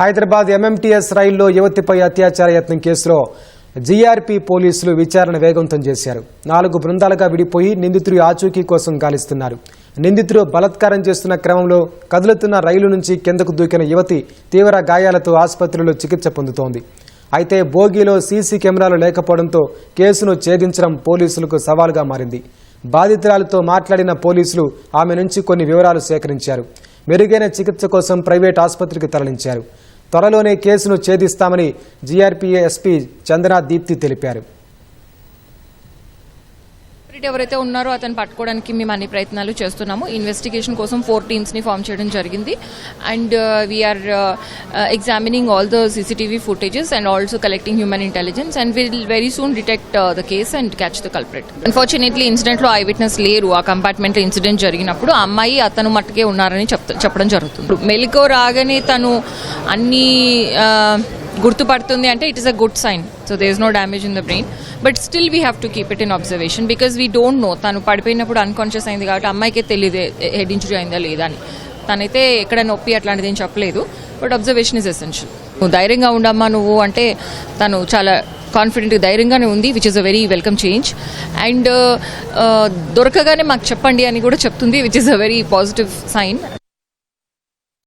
Hyderabad MMTS రైల్లో యువతిపై అత్యాచార యత్నం కేసులో జీఆర్పీ పోలీసులు విచారణ వేగవంతం చేశారు. నాలుగు బృందాలుగా విడిపోయి నిందితుడి ఆచూకీ కోసం గాలిస్తున్నారు. నిందితుడు బలాత్కారం చేస్తున్న క్రమంలో కదులుతున్న రైలు నుంచి కిందకు దూకిన యువతి తీవ్ర గాయాలతో ఆసుపత్రిలో చికిత్స పొందుతోంది. అయితే బోగీలో సీసీ కెమెరాలు లేకపోవడంతో కేసును ఛేదించడం పోలీసులకు సవాలుగా మారింది. బాధితురాలతో మాట్లాడిన పోలీసులు ఆమె నుంచి కొన్ని వివరాలు సేకరించారు. మెరుగైన చికిత్స కోసం ప్రైవేట్ ఆసుపత్రికి తరలించారు. త్వరలోనే కేసును ఛేదిస్తామని జీఆర్పీఏ ఎస్పీ చందనా దీప్తి తెలిపారు సపరేట్ ఎవరైతే ఉన్నారో అతను పట్టుకోవడానికి మేము అన్ని ప్రయత్నాలు చేస్తున్నాము. ఇన్వెస్టిగేషన్ కోసం ఫోర్ టీమ్స్ని ఫామ్ చేయడం జరిగింది. And we're examining all the CCTV footages and also collecting human intelligence and will very soon detect the case and catch the culprit unfortunately ఇన్సిడెంట్లో I witness లేరు. ఆ కంపార్ట్మెంట్ ఇన్సిడెంట్ జరిగినప్పుడు ఆ అమ్మాయి అతను మట్టుకే ఉన్నారని చెప్త- చెప్పడం జరుగుతుంది. మెలికో రాగానే తను అన్ని uh, గుర్తుపడుతుంది అంటే it is a good sign so there is no damage in the brain but still we have to keep it in observation because we don't know తను పడిపోయినప్పుడు అన్కాన్షియస్ అయింది కాబట్టి అమ్మాయికే తెలియదు హెడ్ ఇంజురీ అయిందా లేదా అని. తనైతే ఎక్కడ నొప్పి అట్లాంటిది ఏం చెప్పలేదు. బట్ అబ్జర్వేషన్ ఇస్ ఎసెన్షియల్ నువ్వు ధైర్యంగా ఉండమ్మా నువ్వు అంటే తను చాలా కాన్ఫిడెంట్ ధైర్యంగానే ఉంది which is a very welcome change and దొరకగానే మాకు చెప్పండి అని కూడా చెప్తుంది which is a very positive sign